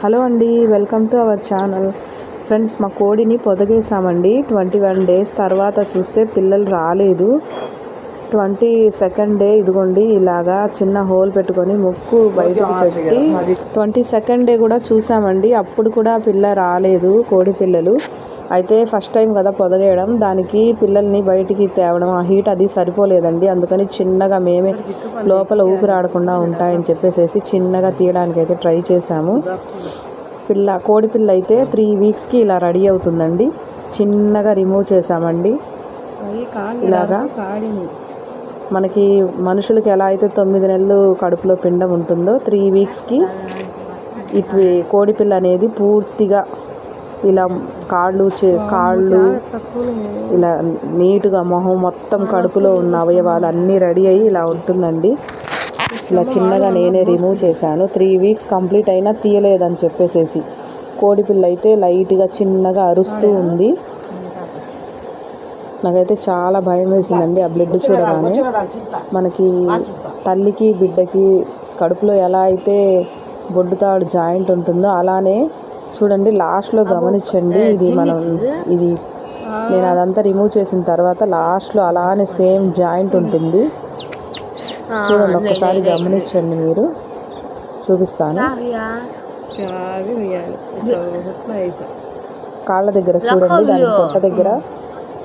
Hello అండి welcome to our channel. Friends మా కోడిని పొదగేసామండి ట్వంటీ వన్ డేస్ తర్వాత చూస్తే పిల్లలు రాలేదు. ట్వంటీ సెకండ్ డే ఇదిగోండి ఇలాగా చిన్న హోల్ పెట్టుకొని ముక్కు బయటకు పెట్టి ట్వంటీ సెకండ్ డే కూడా చూసామండి. అప్పుడు కూడా పిల్ల రాలేదు కోడి పిల్లలు. అయితే ఫస్ట్ టైం కదా పొదగేయడం. దానికి పిల్లల్ని బయటికి తేవడం ఆ హీట్ అది సరిపోలేదండి. అందుకని చిన్నగా మేమే లోపల ఊపిరాడకుండా ఉంటాయని చెప్పేసి చిన్నగా తీయడానికి అయితే ట్రై చేశాము. పిల్ల కోడి పిల్ల అయితే త్రీ వీక్స్కి ఇలా రెడీ అవుతుందండి. చిన్నగా రిమూవ్ చేసామండి ఇలాగా మనకి మనుషులకి ఎలా అయితే తొమ్మిది నెలలు కడుపులో పిండం ఉంటుందో త్రీ వీక్స్కి ఈ పి- కోడి పిల్ల అనేది పూర్తిగా ఇలా కాళ్ళు చే కాళ్ళు ఇలా నీట్గా మొహం మొత్తం కడుపులో ఉన్న అవయవాలు అన్నీ రెడీ అయ్యి ఇలా ఉంటుందండి. ఇలా చిన్నగా నేనే రిమూవ్ చేశాను. త్రీ వీక్స్ కంప్లీట్ అయినా తీయలేదని చెప్పేసేసి. కోడిపిల్ల అయితే లైట్గా చిన్నగా అరుస్తూ ఉంది. నాకైతే చాలా భయం వేసిందండి ఆ బ్లడ్ చూడగానే. మనకి తల్లికి బిడ్డకి కడుపులో ఎలా అయితే బొడ్డుతాడు జాయింట్ ఉంటుందో అలానే చూడండి లాస్ట్లో గమనించండి ఇది మనం ఇది నేను అదంతా రిమూవ్ చేసిన తర్వాత లాస్ట్లో అలానే సేమ్ జాయింట్ ఉంటుంది. చూడండి ఒకసారి గమనించండి మీరు. చూపిస్తాను. కాళ్ళ దగ్గర చూడండి దాని పొట్ట దగ్గర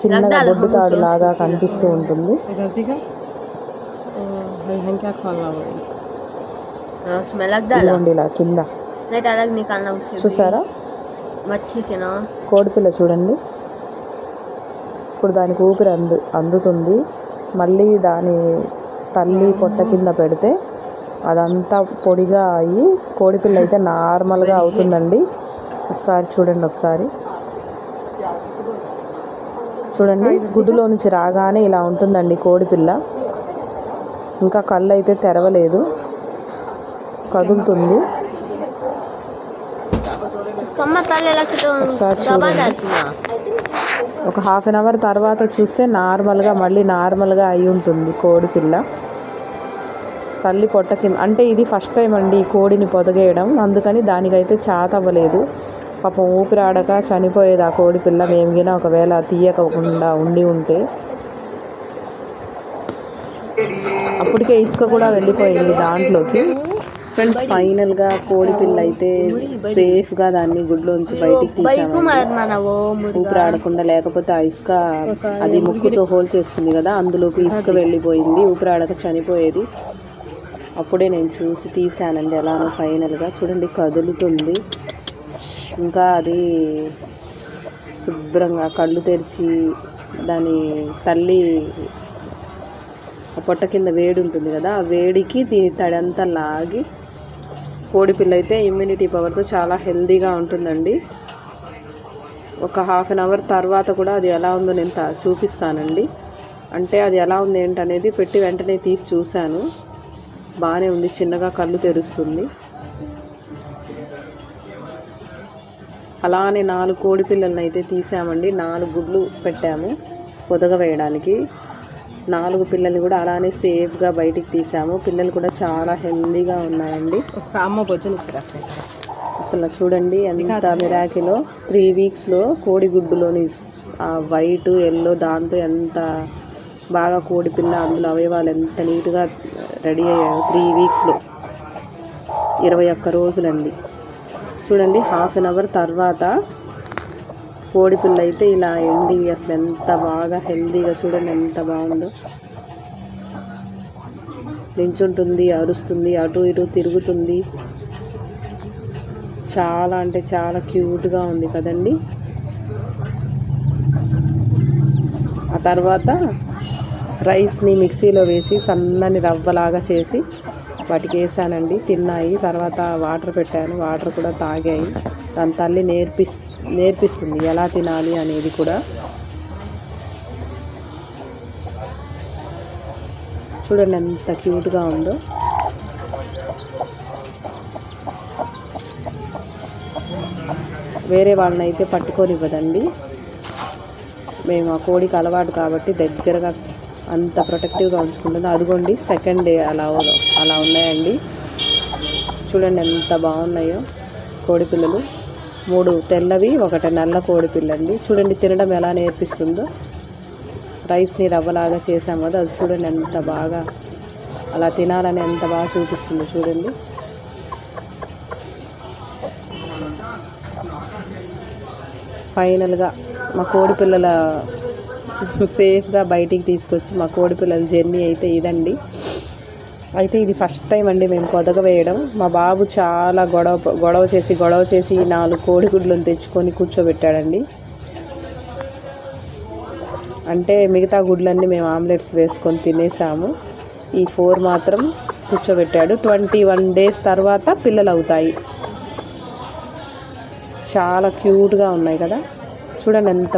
చిన్నగా బొడ్డు తాడు లాగా కనిపిస్తూ ఉంటుంది. ఇలా కింద. नहीं तो अलग निकालना उससे भी। చూసారా मच्छी के ना కోడిపిల్ల చూడండి ఇప్పుడు దానికి ఊపిరి అందు అందుతుంది మళ్ళీ దాని తల్లి పొట్ట కింద పెడితే అదంతా పొడిగా అయ్యి కోడిపిల్ల అయితే నార్మల్గా అవుతుందండి ఒకసారి చూడండి ఒకసారి చూడండి గుడ్డులో నుంచి రాగానే ఇలా ఉంటుందండి కోడిపిల్ల ఇంకా కళ్ళు అయితే తెరవలేదు కదులుతుంది ఒక హాఫ్ అన్ అవర్ తర్వాత చూస్తే నార్మల్గా మళ్ళీ నార్మల్గా అయి ఉంటుంది కోడి పిల్ల. తల్లి పొట్ట కింద అంటే ఇది ఫస్ట్ టైం అండి కోడిని పొదగేయడం. అందుకని దానికైతే చాత అవ్వలేదు. పాపం ఊపిరాడక చనిపోయేది ఆ కోడి పిల్ల. మేము గిన ఒకవేళ తీయకుండా ఉండి ఉంటే. అప్పటికే ఇసుక కూడా వెళ్ళిపోయింది దాంట్లోకి. ఫ్రెండ్స్ ఫైనల్గా కోడి పిల్ల అయితే సేఫ్గా దాన్ని గుడ్లోంచి బయటికి తీసాము ఊపిరాడకుండా లేకపోతే ఇసుక అది ముక్కుతో హోల్ చేసుకుంది కదా అందులోకి ఇసుక వెళ్ళిపోయింది ఊపిరాడక చనిపోయేది. అప్పుడే నేను చూసి తీసానండి ఎలానో ఫైనల్గా. చూడండి కదులుతుంది. ఇంకా అది శుభ్రంగా కళ్ళు తెరిచి దాని తల్లి పొట్ట కింద వేడి ఉంటుంది కదా ఆ వేడికి దీని తడంతా లాగి కోడిపిల్ల అయితే ఇమ్యూనిటీ పవర్తో చాలా హెల్దీగా ఉంటుందండి. ఒక హాఫ్ అన్ అవర్ తర్వాత కూడా అది ఎలా ఉందో నేను చూపిస్తానండి. అంటే అది ఎలా ఉంది ఏంటనేది పెట్టి వెంటనే తీసి చూశాను. బాగానే ఉంది చిన్నగా కళ్ళు తెరుస్తుంది. అలానే నాలుగు కోడి పిల్లల్ని అయితే తీసామండి. నాలుగు గుడ్లు పెట్టాము పొదగ వేయడానికి. నాలుగు పిల్లల్ని కూడా అలానే సేఫ్గా బయటికి తీసాము. పిల్లలు కూడా చాలా హెల్దీగా ఉన్నాయండి అమ్మ బొజ్జుని అసలు చూడండి ఎంత మిరాకిలో. త్రీ వీక్స్లో కోడి గుడ్డులోని స్- ఆ వైట్ ఎల్లో దాంతో ఎంత బాగా కోడి పిల్ల అందులో అవయవాలు ఎంత నీట్గా రెడీ అయ్యాయో త్రీ వీక్స్లో. ఇరవై ఒక్క రోజులండి. చూడండి హాఫ్ అన్ అవర్ తర్వాత కోడిపిల్ల అయితే ఇలా ఎండి అసలు ఎంత బాగా హెల్తీగా చూడండి ఎంత బాగుందో. నించుంటుంది అరుస్తుంది అటు ఇటు తిరుగుతుంది. చాలా అంటే చాలా క్యూట్గా ఉంది కదండి. ఆ తర్వాత రైస్ని మిక్సీలో వేసి సన్నని రవ్వలాగా చేసి వాటికి వేసానండి తిన్నాయి. తర్వాత వాటర్ పెట్టాను వాటర్ కూడా తాగాయి. దాని తల్లి నేర్పిస్ నేర్పిస్తుంది. ఎలా తినాలి అనేది కూడా. చూడండి ఎంత క్యూట్గా ఉందో. వేరే వాళ్ళని అయితే పట్టుకొనివ్వదండి. మేము ఆ కోడికి అలవాటు కాబట్టి దగ్గరగా అంత ప్రొటెక్టివ్గా ఉంచుకుంటుంది అదిగోండి సెకండ్ డే అలా అలా ఉన్నాయండి. చూడండి ఎంత బాగున్నాయో కోడి పిల్లలు. మూడు తెల్లవి ఒకటి నల్ల కోడి పిల్లండి. చూడండి తినడం ఎలా నేర్పిస్తుందో. రైస్ని రవ్వలాగా చేసాం కదా అది చూడండి ఎంత బాగా అలా తినాలని ఎంత బాగా చూపిస్తుందో చూడండి. ఫైనల్గా మా కోడి పిల్లల సేఫ్గా బయటికి తీసుకొచ్చి మా కోడి పిల్లల జర్నీ అయితే ఇదండి. అయితే ఇది ఫస్ట్ టైం అండి మేము పొదగ వేయడం. మా బాబు చాలా గొడవ గొడవ చేసి గొడవ చేసి నాలుగు కోడిగుడ్లను తెచ్చుకొని కూర్చోబెట్టాడండి. అంటే మిగతా గుడ్లన్నీ మేము ఆమ్లెట్స్ వేసుకొని తినేసాము. ఈ ఫోర్ మాత్రం కూర్చోబెట్టాడు. ట్వంటీ వన్ డేస్ తర్వాత పిల్లలు అవుతాయి చాలా క్యూట్గా ఉన్నాయి కదా. చూడండి ఎంత